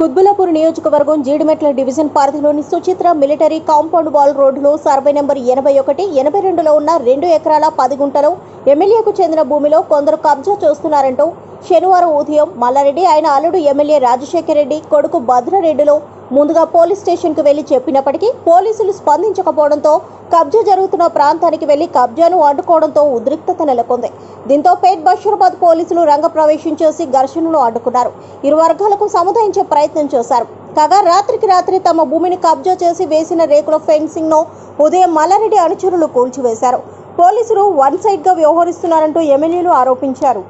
కుత్బులాపూర్ నియోజకవర్గం జీడిమెట్ల డివిజన్ పరిధిలోని Suchitra military compound wall రోడ్డులో సర్వే నెంబర్ ఎనభై ఒకటి ఎనభై రెండులో ఉన్న రెండు ఎకరాల పది గుంటలో ఎమ్మెల్యేకు చెందిన భూమిలో కొందరు కబ్జా చేస్తున్నారంటూ శనివారం ఉదయం మల్లారెడ్డి ఆయన అల్లుడు ఎమ్మెల్యే రాజశేఖర్ రెడ్డి కొడుకు భద్రారెడ్డిలో ముందుగా పోలీస్ స్టేషన్కు వెళ్ళి చెప్పినప్పటికీ పోలీసులు స్పందించకపోవడంతో కబ్జా జరుగుతున్న ప్రాంతానికి వెళ్ళి కబ్జాను అడ్డుకోవడంతో ఉద్రిక్తత నెలకొంది. దీంతో పేట్ బషీరాబాద్ పోలీసులు రంగప్రవేశం చేసి ఘర్షణను అడ్డుకున్నారు. ఇరు వర్గాలకు సముదాయించే ప్రయత్నం చేశారు. కాగా రాత్రికి రాత్రి తమ భూమిని కబ్జా చేసి వేసిన రేకుల ఫెన్సింగ్ను ఉదయం మల్లారెడ్డి అనుచరులు కూల్చివేశారు. పోలీసులు వన్ సైడ్గా వ్యవహరిస్తున్నారంటూ ఎమ్మెల్యేలు ఆరోపించారు.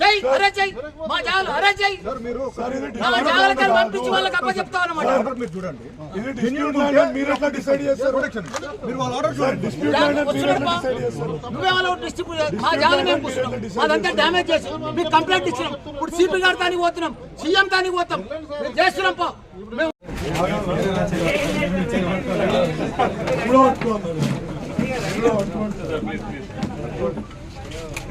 జై జై జై అరే జై. మా జాగాలు అరే జై మా జాగాలకి పంపించి వాళ్ళకి అప్ప చెప్తా అన్నమాట. మీరు చూడండి. ఇది డిస్ప్యూట్ ల్యాండ్ అని మీరు ఎట్లా డిసైడ్ చేస్తారు? మీరు వాళ్ళ ఆర్డర్ చూడండి. డిస్ప్యూట్ ల్యాండ్ అని మీరు ఎట్లా డిసైడ్ చేస్తారు? నువ్వేమో డిస్ట్రిబ్యూట్ మా జాగాలు మేము కూర్చున్నాం. అదంతా డ్యామేజ్ చేసి మీకు కంప్లైంట్ ఇచ్చినాం. ఇప్పుడు సిపి గారి దానికి పోతున్నాం. సీఎం దానికి పోతాం. మేము చేస్తున్నాం పో. మేము ఇప్పుడు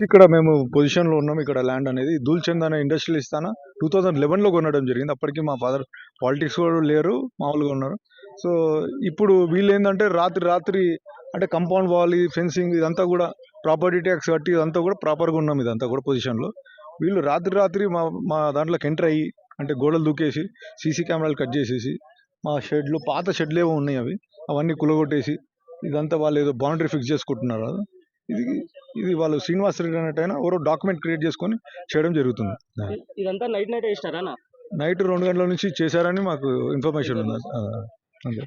ఇక్కడ మేము పొజిషన్లో ఉన్నాం. ఇక్కడ ల్యాండ్ అనేది దూల్చంద్ అనే ఇండస్ట్రియల్ ఇస్తానా? టూ థౌజండ్ లెవెన్లో కొనడం జరిగింది. అప్పటికి మా ఫాదర్ పాలిటిక్స్ కూడా లేరు మామూలుగా ఉన్నారు. సో ఇప్పుడు వీళ్ళు ఏంటంటే రాత్రి రాత్రి అంటే కంపౌండ్ వాల్ ఈ ఫెన్సింగ్ ఇదంతా కూడా ప్రాపర్టీ ట్యాక్స్ కట్టి ఇదంతా కూడా ప్రాపర్గా ఉన్నాం ఇదంతా కూడా పొజిషన్లో వీళ్ళు రాత్రి రాత్రి మా మా దాంట్లోకి ఎంటర్ అయ్యి అంటే గోడలు దూకేసి సీసీ కెమెరాలు కట్ చేసేసి మా షెడ్లు పాత షెడ్లు ఏవో ఉన్నాయి అవి. అవన్నీ కులగొట్టేసి ఇదంతా వాళ్ళు ఏదో బౌండరీ ఫిక్స్ చేసుకుంటున్నారు. ఇది ఇది వాళ్ళు శ్రీనివాస్ రెడ్డి అన్నట్టయినా ఎవరో డాక్యుమెంట్ క్రియేట్ చేసుకొని చేయడం జరుగుతుంది. ఇదంతా నైట్ నైట్ వేసినారా నైట్ రెండు గంటల నుంచి చేశారని మాకు ఇన్ఫర్మేషన్ ఉంది. అంతే.